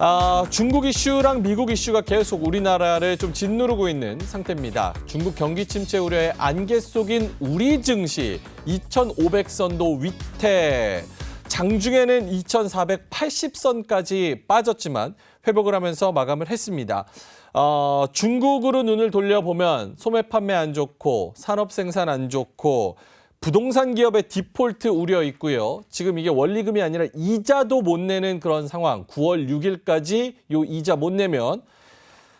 아, 중국 이슈랑 미국 이슈가 계속 우리나라를 좀 짓누르고 있는 상태입니다. 중국 경기 침체 우려에 안개 속인 우리 증시 2,500선도 위태. 장중에는 2,480선까지 빠졌지만 회복을 하면서 마감을 했습니다. 어, 중국으로 눈을 돌려보면 소매 판매 안 좋고 산업 생산 안 좋고 부동산 기업의 디폴트 우려 있고요. 지금 이게 원리금이 아니라 이자도 못 내는 그런 상황. 9월 6일까지 요 이자 못 내면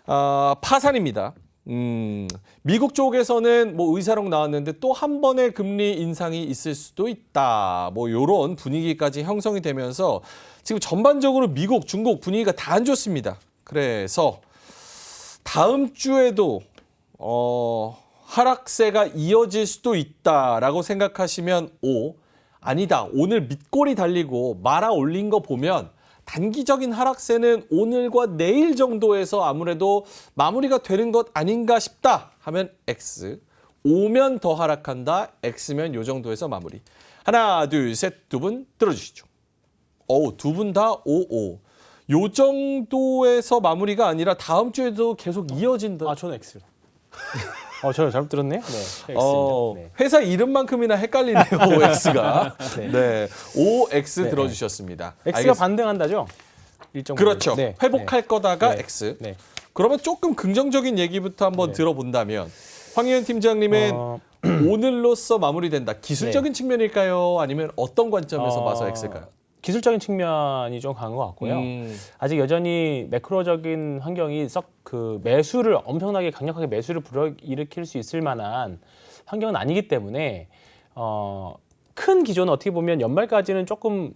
아, 파산입니다. 음, 미국 쪽에서는 뭐 의사록 나왔는데 또 한 번의 금리 인상이 있을 수도 있다. 뭐 요런 분위기까지 형성이 되면서 지금 전반적으로 미국, 중국 분위기가 다 안 좋습니다. 그래서 다음 주에도 어, 하락세가 이어질 수도 있다라고 생각하시면 O 아니다. 오늘 밑골이 달리고 말아 올린 거 보면 단기적인 하락세는 오늘과 내일 정도에서 아무래도 마무리가 되는 것 아닌가 싶다 하면 X. 오면 더 하락한다. X면 요 정도에서 마무리. 하나, 둘, 셋, 두 분 들어주시죠. 어우, 두 분 다 오오. 요 정도에서 마무리가 아니라 다음 주에도 계속 이어진다. 아, 저는 X. 어, 저 잘못 들었네요. 네. 어, 네. 회사 이름만큼이나 헷갈리네요, OX가. 네. 네. OX 네. 들어주셨습니다. X가 알겠습니다. 반등한다죠? 일정 그렇죠. 부분. 네. 회복할 거다가 네. X. 네. 그러면 조금 긍정적인 얘기부터 한번 네. 들어본다면 황희연 팀장님은 어, 오늘로써 마무리된다. 기술적인 측면일까요? 아니면 어떤 관점에서 어, 봐서 X일까요? 기술적인 측면이 좀 강한 것 같고요. 음, 아직 여전히 매크로적인 환경이 썩 그 매수를 엄청나게 강력하게 매수를 불어일으킬 수 있을 만한 환경은 아니기 때문에 어, 큰 기조는 어떻게 보면 연말까지는 조금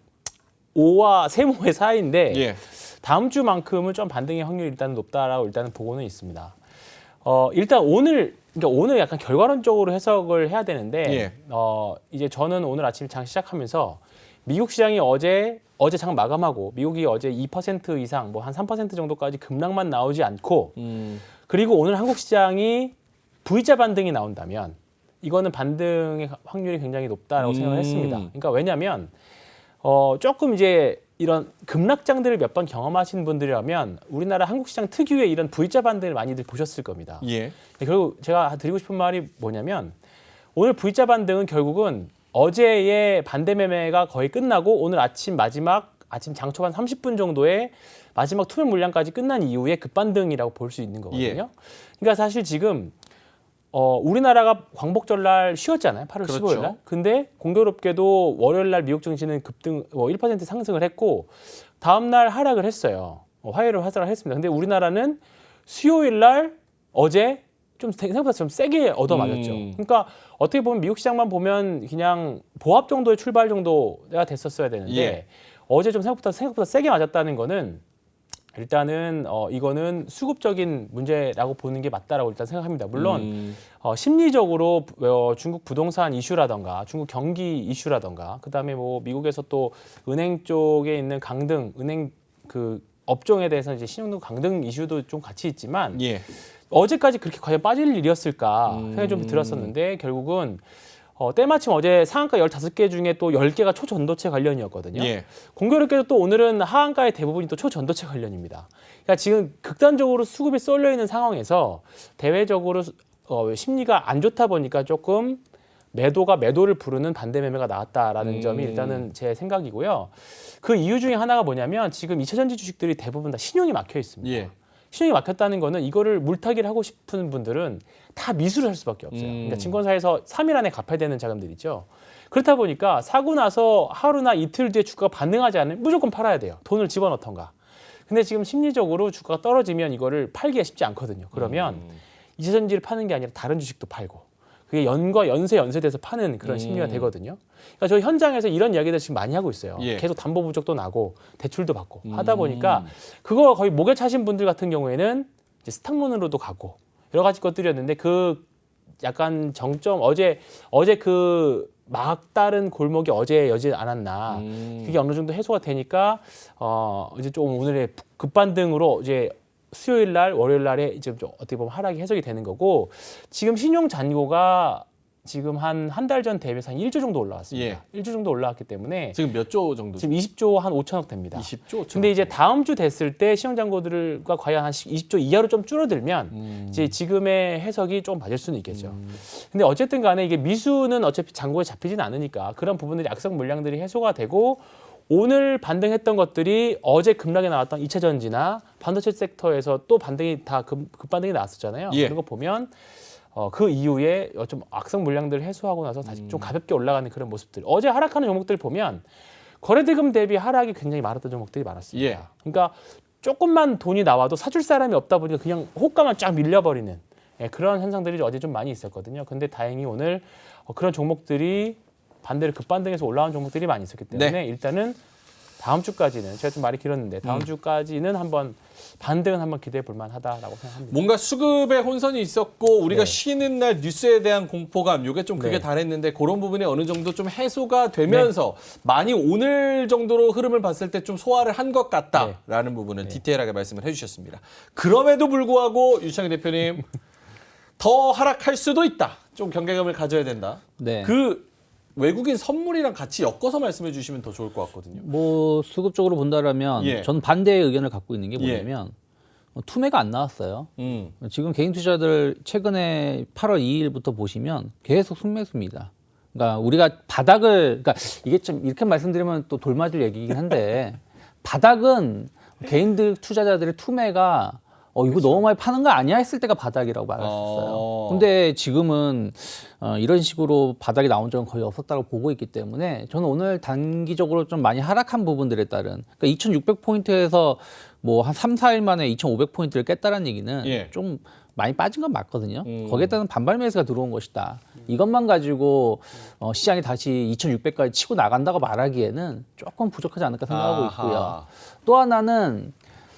오와 세모의 사이인데 예. 다음 주만큼은 좀 반등의 확률이 일단 높다라고 일단은 보고는 있습니다. 어, 일단 오늘 그러니까 오늘 약간 결과론적으로 해석을 해야 되는데 예. 어, 이제 저는 오늘 아침 장 시작하면서 미국 시장이 어제 어제 장 마감하고 미국이 어제 2% 이상 뭐 한 3% 정도까지 급락만 나오지 않고 음, 그리고 오늘 한국 시장이 V자 반등이 나온다면 이거는 반등의 확률이 굉장히 높다라고 음. 생각을 했습니다. 그러니까 왜냐하면 어, 조금 이제 이런 급락장들을 몇 번 경험하신 분들이라면 우리나라 한국 시장 특유의 이런 V자 반등을 많이들 보셨을 겁니다. 예. 결국 제가 드리고 싶은 말이 뭐냐면 오늘 V자 반등은 결국은 어제의 반대 매매가 거의 끝나고 오늘 아침 마지막 아침 장 초반 30분 정도에 마지막 투매 물량까지 끝난 이후에 급반등이라고 볼 수 있는 거거든요. 예. 그러니까 사실 지금 어, 우리나라가 광복절 날 쉬었잖아요. 8월 그렇죠. 15일 날. 근데 공교롭게도 월요일 날 미국 증시는 급등 뭐 1% 상승을 했고 다음 날 하락을 했어요. 어, 화요일을 하락을 했습니다. 근데 우리나라는 수요일 날 어제 좀 생각보다 좀 세게 얻어맞았죠. 음. 그러니까 어떻게 보면 미국 시장만 보면 그냥 보합 정도의 출발 정도가 됐었어야 되는데 예. 어제 좀 생각보다 생각보다 세게 맞았다는 거는 일단은 어 이거는 수급적인 문제라고 보는 게 맞다라고 일단 생각합니다. 물론 음, 어, 심리적으로 어, 중국 부동산 이슈라던가 중국 경기 이슈라던가 그다음에 뭐 미국에서 또 은행 쪽에 있는 강등 은행 그 업종에 대해서 이제 신용등 강등 이슈도 좀 같이 있지만 예. 어제까지 그렇게 과연 빠질 일이었을까 음. 생각이 좀 들었었는데 결국은 어, 때마침 어제 상한가 15개 중에 또 10개가 초전도체 관련이었거든요. 예. 공교롭게도 또 오늘은 하한가의 대부분이 또 초전도체 관련입니다. 그러니까 지금 극단적으로 수급이 쏠려 있는 상황에서 대외적으로 수- 어, 심리가 안 좋다 보니까 조금 매도가 매도를 부르는 반대 매매가 나왔다라는 음. 점이 일단은 제 생각이고요. 그 이유 중에 하나가 뭐냐면 지금 2차전지 주식들이 대부분 다 신용이 막혀 있습니다. 예. 신용이 막혔다는 거는 이거를 물타기를 하고 싶은 분들은 다 미수를 할 수밖에 없어요. 음. 그러니까 증권사에서 3일 안에 갚아야 되는 자금들 있죠. 그렇다 보니까 사고 나서 하루나 이틀 뒤에 주가가 반등하지 않으면 무조건 팔아야 돼요. 돈을 집어넣던가. 근데 지금 심리적으로 주가가 떨어지면 이거를 팔기가 쉽지 않거든요. 그러면 음. 이차전지를 파는 게 아니라 다른 주식도 팔고 그게 연과 연쇄 연쇄돼서 파는 그런 심리가 음. 되거든요. 그러니까 저희 현장에서 이런 이야기들 지금 많이 하고 있어요. 예. 계속 담보 부족도 나고 대출도 받고 음. 하다 보니까 그거 거의 목에 차신 분들 같은 경우에는 이제 스탁론으로도 가고 여러 가지 것들이었는데 그 약간 정점 어제 어제 그 막다른 골목이 어제 여지 않았나 음. 그게 어느 정도 해소가 되니까 어 이제 좀 오늘의 급반등으로 이제 수요일 날 월요일 날에 이제 좀 어떻게 보면 하락이 해석이 되는 거고 지금 신용 잔고가 지금 한 한 달 전 대비해서 한 1조 정도 올라왔습니다. 1조 정도 올라왔기 때문에 지금 몇 조 정도? 지금 20조 한 5천억 됩니다. 20조. 근데 이제 다음 주 됐을 때 시험 잔고들과 과연 한 20조 이하로 좀 줄어들면 음. 이제 지금의 해석이 좀 맞을 수는 있겠죠. 근데 어쨌든 간에 이게 미수는 어차피 잔고에 잡히진 않으니까 그런 부분들이 악성 물량들이 해소가 되고 오늘 반등했던 것들이 어제 급락에 나왔던 2차 전지나 반도체 섹터에서 또 반등이 다 급, 급반등이 나왔었잖아요. 예. 그런 거 보면 어, 그 이후에 좀 악성 물량들을 해소하고 나서 다시 음. 좀 가볍게 올라가는 그런 모습들. 어제 하락하는 종목들 보면 거래대금 대비 하락이 굉장히 많았던 종목들이 많았습니다. 예. 그러니까 조금만 돈이 나와도 사줄 사람이 없다 보니까 그냥 호가만 쫙 밀려버리는 예, 그런 현상들이 어제 좀 많이 있었거든요. 근데 다행히 오늘 어, 그런 종목들이 반대로 급반등해서 올라온 종목들이 많이 있었기 때문에 네. 일단은 다음 주까지는 제가 좀 말이 길었는데 다음 음. 주까지는 한번 반등은 한번 기대해 볼 만하다라고 생각합니다. 뭔가 수급에 혼선이 있었고 우리가 네. 쉬는 날 뉴스에 대한 공포감 요게 좀 그게 네. 달했는데 그런 부분이 어느 정도 좀 해소가 되면서 많이 오늘 정도로 흐름을 봤을 때 좀 소화를 한 것 같다라는 부분은 디테일하게 말씀을 해주셨습니다. 그럼에도 불구하고 유창희 대표님 더 하락할 수도 있다. 좀 경계감을 가져야 된다. 네. 그 외국인 선물이랑 같이 엮어서 말씀해 주시면 더 좋을 것 같거든요. 뭐 수급적으로 본다라면 예. 전 반대의 의견을 갖고 있는 게 예. 뭐냐면 어, 투매가 안 나왔어요. 음. 지금 개인 투자들 최근에 8월 2일부터 보시면 계속 순매수입니다. 그러니까 우리가 바닥을 그러니까 이게 좀 이렇게 말씀드리면 또 돌맞을 얘기긴 한데 바닥은 개인들 투자자들의 투매가 어 이거 너무 많이 파는 거 아니야 했을 때가 바닥이라고 말했었어요. 어. 근데 지금은 어, 이런 식으로 바닥이 나온 적은 거의 없었다고 보고 있기 때문에 저는 오늘 단기적으로 좀 많이 하락한 부분들에 따른 그러니까 2,600 포인트에서 뭐 한 3, 4일 만에 2,500 포인트를 깼다는 얘기는 예. 좀 많이 빠진 건 맞거든요. 음. 거기에 따른 반발 매수가 들어온 것이다. 이것만 가지고 어, 시장이 다시 2,600까지 치고 나간다고 말하기에는 조금 부족하지 않을까 생각하고 있고요. 아하. 또 하나는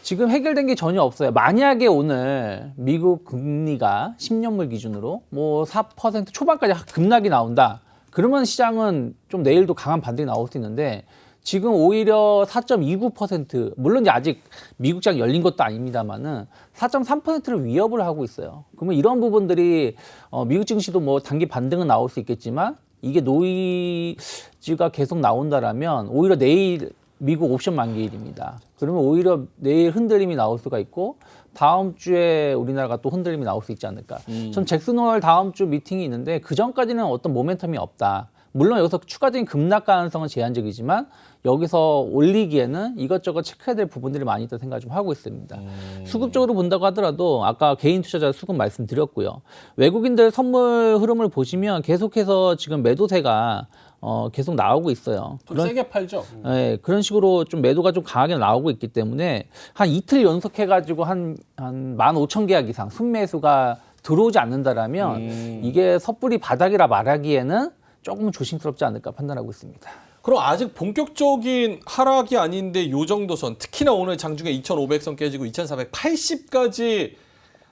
지금 해결된 게 전혀 없어요. 만약에 오늘 미국 금리가 10년물 기준으로 뭐 4% 초반까지 급락이 나온다. 그러면 시장은 좀 내일도 강한 반등이 나올 수 있는데 지금 오히려 4.29% 물론 이제 아직 미국 장 열린 것도 아닙니다만은 4.3%를 위협을 하고 있어요. 그러면 이런 부분들이 어, 미국 증시도 뭐 단기 반등은 나올 수 있겠지만 이게 노이즈가 계속 나온다라면 오히려 내일 미국 옵션 만기일입니다. 그러면 오히려 내일 흔들림이 나올 수가 있고 다음 주에 우리나라가 또 흔들림이 나올 수 있지 않을까. 전 잭슨 홀 다음 주 미팅이 있는데 그 전까지는 어떤 모멘텀이 없다. 물론 여기서 추가적인 급락 가능성은 제한적이지만 여기서 올리기에는 이것저것 체크해야 될 부분들이 많이 있다는 생각을 좀 하고 있습니다. 수급적으로 본다고 하더라도 아까 개인 투자자 수급 말씀드렸고요. 외국인들 선물 흐름을 보시면 계속해서 지금 매도세가 어, 계속 나오고 있어요. 좀 세게 팔죠. 예, 그런 식으로 좀 매도가 좀 강하게 나오고 있기 때문에 한 이틀 연속해가지고 한, 한 15,000계약 이상 순매수가 들어오지 않는다라면 음. 이게 섣불리 바닥이라 말하기에는 조금 조심스럽지 않을까 판단하고 있습니다. 그럼 아직 본격적인 하락이 아닌데 요 정도 선 특히나 오늘 장중에 2,500선 깨지고 2,480까지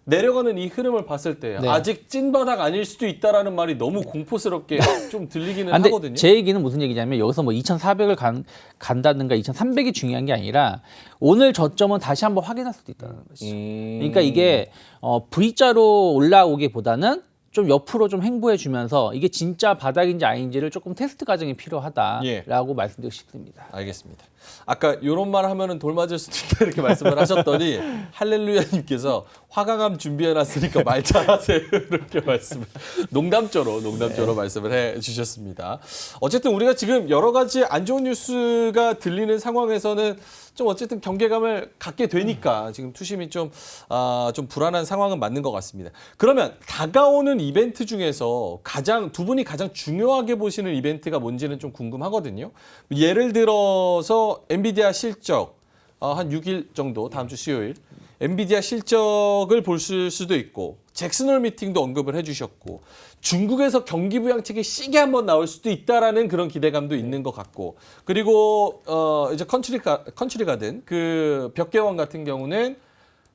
내려가는 이 흐름을 봤을 때 네. 아직 찐바닥 아닐 수도 있다라는 말이 너무 공포스럽게 좀 들리기는 아, 근데 하거든요. 제 얘기는 무슨 얘기냐면 여기서 뭐 2,400을 간, 간다든가 2,300이 중요한 게 아니라 오늘 저점은 다시 한번 확인할 수도 있다는 거지. 음. 그러니까 이게 어, V자로 올라오기보다는 좀 옆으로 좀 행보해 주면서 이게 진짜 바닥인지 아닌지를 조금 테스트 과정이 필요하다라고 예. 말씀드리고 싶습니다. 알겠습니다. 아까 이런 말 하면은 돌 맞을 수도 있다 이렇게 말씀을 하셨더니 할렐루야님께서 화강암 준비해놨으니까 말 잘하세요 이렇게 말씀을 농담조로 농담조로 말씀을 해주셨습니다. 어쨌든 우리가 지금 여러 가지 안 좋은 뉴스가 들리는 상황에서는 좀 어쨌든 경계감을 갖게 되니까 지금 투심이 좀, 아, 좀 불안한 상황은 맞는 것 같습니다. 그러면 다가오는 이벤트 중에서 가장, 두 분이 가장 중요하게 보시는 이벤트가 뭔지는 좀 궁금하거든요. 예를 들어서 엔비디아 실적, 어, 한 6일 정도, 다음 주 수요일. 엔비디아 실적을 볼 수- 수도 있고 잭슨홀 미팅도 언급을 해주셨고 중국에서 경기 부양책이 시게 한번 나올 수도 있다라는 그런 기대감도 있는 것 같고 그리고 어 이제 컨트리 가 컨트리 가든 그 벽계원 같은 경우는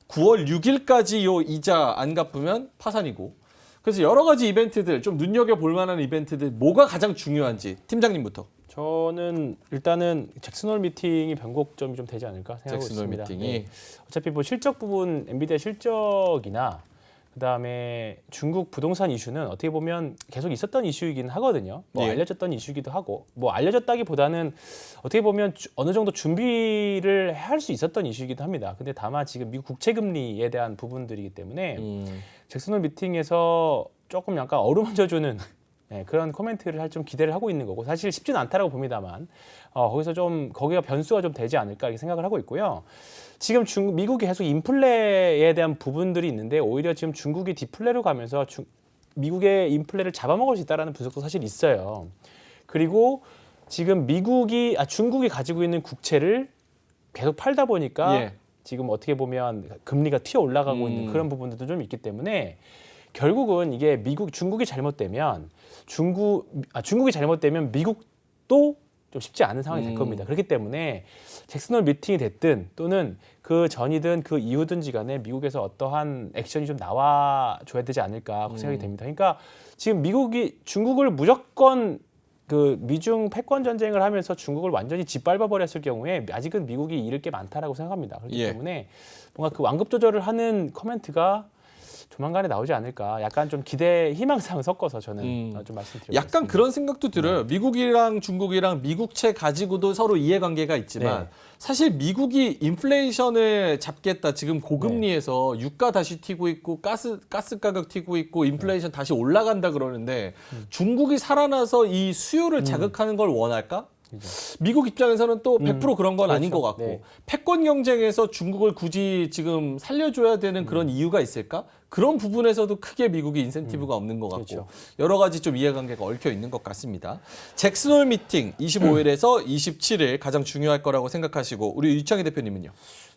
9월 6일까지 요 이자 안 갚으면 파산이고 그래서 여러 가지 이벤트들 좀 눈여겨 볼 만한 이벤트들 뭐가 가장 중요한지 팀장님부터 저는 일단은 잭슨홀 미팅이 변곡점이 좀 되지 않을까 생각하고 잭슨홀 있습니다. 미팅이 네. 어차피 뭐 실적 부분 엔비디아 실적이나 그다음에 중국 부동산 이슈는 어떻게 보면 계속 있었던 이슈이긴 하거든요. 뭐 예. 알려졌던 이슈이기도 하고 뭐 알려졌다기보다는 어떻게 보면 주- 어느 정도 준비를 할 수 있었던 이슈이기도 합니다. 근데 다만 지금 미국 국채 금리에 대한 부분들이기 때문에 음. 잭슨홀 미팅에서 조금 약간 어루만져주는 네, 그런 코멘트를 할 좀 기대를 하고 있는 거고 사실 쉽지는 않다라고 봅니다만 어, 거기서 좀 거기가 변수가 좀 되지 않을까 이렇게 생각을 하고 있고요. 지금 중, 미국이 계속 인플레에 대한 부분들이 있는데 오히려 지금 중국이 디플레로 가면서 중, 미국의 인플레를 잡아먹을 수 있다라는 분석도 사실 있어요. 그리고 지금 미국이 아 중국이 가지고 있는 국채를 계속 팔다 보니까 예. 지금 어떻게 보면 금리가 튀어 올라가고 음. 있는 그런 부분들도 좀 있기 때문에 결국은 이게 미국 중국이 잘못되면 중국 아 중국이 잘못되면 미국도 좀 쉽지 않은 상황이 될 음. 겁니다. 그렇기 때문에 잭슨홀 미팅이 됐든 또는 그 전이든 그 이후든지 간에 미국에서 어떠한 액션이 좀 나와 줘야 되지 않을까 그 생각이 됩니다. 그러니까 지금 미국이 중국을 무조건 그 미중 패권 전쟁을 하면서 중국을 완전히 짓밟아 버렸을 경우에 아직은 미국이 잃을 게 많다라고 생각합니다. 그렇기 예. 때문에 뭔가 그 완급 조절을 하는 코멘트가 조만간에 나오지 않을까. 약간 좀 기대 희망사항 섞어서 저는 음. 어, 좀 말씀드리고 약간 그런 생각도 들어요. 미국이랑 중국이랑 미국채 가지고도 서로 이해관계가 있지만 네. 사실 미국이 인플레이션을 잡겠다. 지금 고금리에서 네. 유가 다시 튀고 있고 가스 가스 가격 튀고 있고 인플레이션 다시 올라간다 그러는데 음. 중국이 살아나서 이 수요를 자극하는 걸 원할까? 미국 입장에서는 또 100% 그런 건 아닌 것 같고 음. 네. 패권 경쟁에서 중국을 굳이 지금 살려줘야 되는 그런 이유가 있을까? 그런 부분에서도 크게 미국이 인센티브가 없는 것 같고 그렇죠. 여러 가지 좀 이해관계가 얽혀 있는 것 같습니다. 잭슨홀 미팅 25일에서 27일 가장 중요할 거라고 생각하시고 우리 유창희 대표님은요?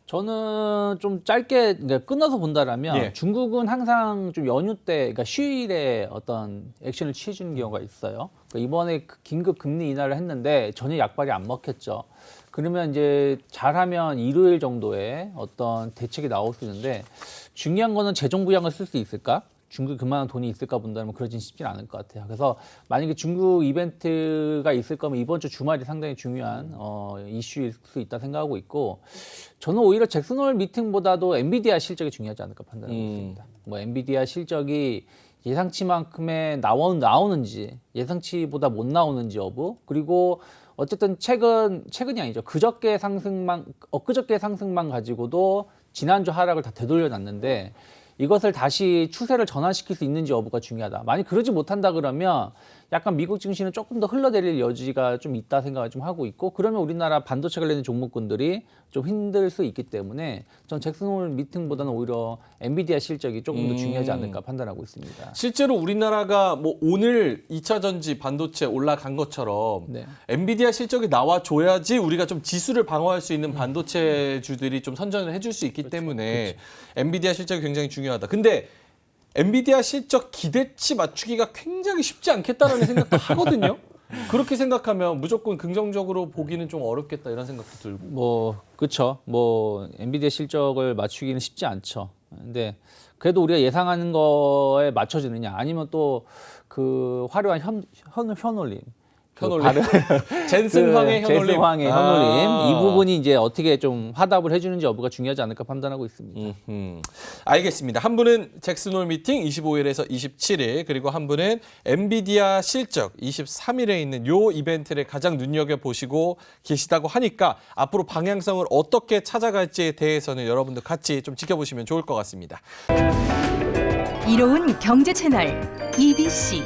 저는 좀 짧게 끊어서 본다라면 예. 중국은 항상 좀 연휴 때, 그러니까 휴일에 어떤 액션을 취해주는 경우가 있어요. 그러니까 이번에 그 긴급 금리 인하를 했는데 전혀 약발이 안 먹혔죠. 그러면 이제 잘하면 일요일 정도에 어떤 대책이 나올 수 있는데 중요한 거는 재정 부양을 쓸 수 있을까? 중국이 그만한 돈이 있을까 본다면 그러진 쉽진 않을 것 같아요. 그래서 만약에 중국 이벤트가 있을 거면 이번 주 주말이 상당히 중요한 어, 이슈일 수 있다 생각하고 있고 저는 오히려 잭슨홀 미팅보다도 엔비디아 실적이 중요하지 않을까 판단하고 음. 있습니다. 뭐 엔비디아 실적이 예상치만큼의 나오, 나오는지 예상치보다 못 나오는지 여부 그리고 어쨌든 최근 최근이 아니죠 그저께 상승만 엊그저께 상승만 가지고도 지난주 하락을 다 되돌려놨는데 이것을 다시 추세를 전환시킬 수 있는지 여부가 중요하다. 만약 그러지 못한다 그러면 약간 미국 증시는 조금 더 흘러내릴 여지가 좀 있다 생각을 좀 하고 있고 그러면 우리나라 반도체 관련된 종목군들이 좀 힘들 수 있기 때문에 전 잭슨홀 미팅보다는 오히려 엔비디아 실적이 조금 더 중요하지 않을까 판단하고 있습니다. 실제로 우리나라가 뭐 오늘 2차 전지 반도체 올라간 것처럼 네. 엔비디아 실적이 나와 줘야지 우리가 좀 지수를 방어할 수 있는 반도체 주들이 좀 선전을 해줄 수 있기 때문에 엔비디아 실적이 굉장히 중요하다. 근데 엔비디아 실적 기대치 맞추기가 굉장히 쉽지 않겠다라는 생각도 하거든요. 그렇게 생각하면 무조건 긍정적으로 보기는 좀 어렵겠다 이런 생각도 들고. 뭐 그렇죠. 뭐 엔비디아 실적을 맞추기는 쉽지 않죠. 근데 그래도 우리가 예상하는 거에 맞춰지느냐 아니면 또 그 화려한 현, 현 현올림 그 현올림. 발음- 젠슨 황의 그 현올림. 제스 황의 아. 현올림 이 부분이 이제 어떻게 좀 화답을 해주는지 여부가 중요하지 않을까 판단하고 있습니다. 음, 알겠습니다. 한 분은 잭슨홀 미팅 25일에서 27일 그리고 한 분은 엔비디아 실적 23일에 있는 요 이벤트를 가장 눈여겨 보시고 계시다고 하니까 앞으로 방향성을 어떻게 찾아갈지에 대해서는 여러분들 같이 좀 지켜보시면 좋을 것 같습니다. 이로운 경제 채널 EBC